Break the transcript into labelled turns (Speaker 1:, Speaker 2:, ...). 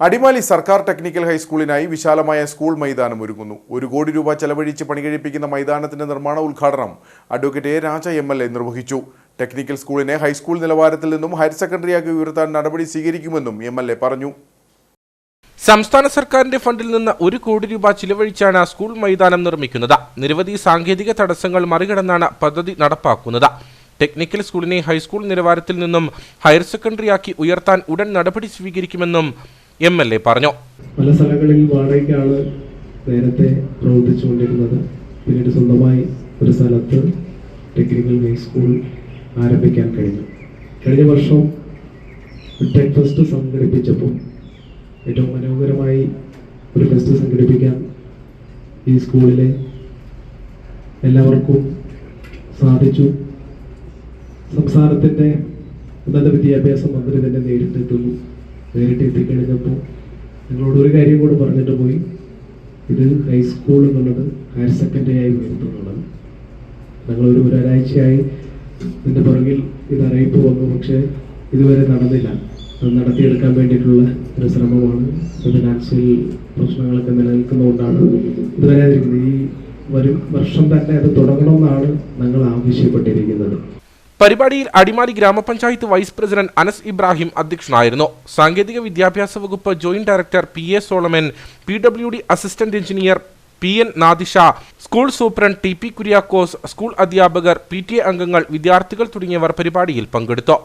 Speaker 1: അടിമാലി സർക്കാർ ടെക്നിക്കൽ ഹൈസ്കൂളിനായി വിശാലമായ സ്കൂൾ മൈതാനം ഒരുങ്ങുന്നു ഒരു കോടി രൂപ ചെലവഴിച്ച് പണികഴിപ്പിക്കുന്ന മൈതാനത്തിന്റെ നിർമ്മാണ ഉദ്ഘാടനം advocate A Raja M L A നിർവഹിച്ചു. ടെക്നിക്കൽ സ്കൂളിനെ ഹൈസ്കൂൾ നിലവാരത്തിൽ നിന്നും ഹയർ സെക്കൻഡറിയാക്കി ഉയർത്താൻ നടപടി സ്വീകരിക്കുമെന്നും എം എൽ എ പറഞ്ഞു.
Speaker 2: സംസ്ഥാന സർക്കാരിന്റെ ഫണ്ടിൽ നിന്ന് ഒരു കോടി രൂപ ചിലവഴിച്ചാണ് സ്കൂൾ മൈതാനം നിർമ്മിക്കുന്നത്. നിരവധി സാങ്കേതിക തടസ്സങ്ങൾ മറികടന്നാണ് പദ്ധതി നടപ്പാക്കുന്നത്. ടെക്നിക്കൽ സ്കൂളിനെ ഹൈസ്കൂൾ നിലവാരത്തിൽ നിന്നും ഹയർ സെക്കൻഡറിയാക്കി ഉയർത്താൻ ഉടൻ നടപടി സ്വീകരിക്കുമെന്നും എം എൽ എ പറഞ്ഞു.
Speaker 3: പല സ്ഥലങ്ങളിൽ വാടകയ്ക്കാണ് നേരത്തെ പ്രവർത്തിച്ചുകൊണ്ടിരുന്നത് പിന്നീട് സ്വന്തമായി ഒരു സ്ഥലത്ത് ടെക്നിക്കൽ ഹൈ സ്കൂൾ ആരംഭിക്കാൻ കഴിഞ്ഞു. കഴിഞ്ഞ വർഷം ടെക് ഫെസ്റ്റ് സംഘടിപ്പിച്ചപ്പോൾ ഏറ്റവും മനോഹരമായി ഒരു ഫെസ്റ്റ് സംഘടിപ്പിക്കാൻ ഈ സ്കൂളിലെ എല്ലാവർക്കും സാധിച്ചു. സംസ്ഥാനത്തിന്റെ ഉന്നത വിദ്യാഭ്യാസ മന്ത്രി തന്നെ നേരിട്ടെത്തുന്നു. നേരിട്ട് എത്തിക്കഴിഞ്ഞപ്പോൾ നിങ്ങളോട് ഒരു കാര്യം കൂടെ പറഞ്ഞിട്ട് പോയി. ഇത് ഹൈസ്കൂൾ എന്നുള്ളത് ഹയർ സെക്കൻഡറി ആയി ഉയർത്തുന്നുള്ളത് ഞങ്ങളൊരു ഒരാഴ്ചയായി ഇതിന്റെ പുറകിൽ ഇത് അറിയിപ്പ് വന്നു. പക്ഷേ ഇതുവരെ നടന്നില്ല. അത് നടത്തിയെടുക്കാൻ വേണ്ടിയിട്ടുള്ള ഒരു ശ്രമമാണ്. ഫിനാൻഷ്യൽ പ്രശ്നങ്ങളൊക്കെ നിലനിൽക്കുന്നതുകൊണ്ടാണ് ഇത് വരാതിരിക്കുന്നത്. ഈ വരും വർഷം തന്നെ അത് തുടങ്ങണമെന്നാണ് ഞങ്ങൾ ആവശ്യപ്പെട്ടിരിക്കുന്നത്.
Speaker 2: പരിപാടിയിൽ അടിമാലി ഗ്രാമപഞ്ചായത്ത് വൈസ് പ്രസിഡന്റ് അനസ് ഇബ്രാഹിം അധ്യക്ഷനായിരുന്നു. സാങ്കേതിക വിദ്യാഭ്യാസ വകുപ്പ് joint director P A Solomon P W D assistant engineer P N Nadisha school superintendent T P Kuriakose school അധ്യാപകർ പി ടി എ അംഗങ്ങൾ വിദ്യാർത്ഥികൾ തുടങ്ങിയവർ പരിപാടിയിൽ പങ്കെടുത്തു.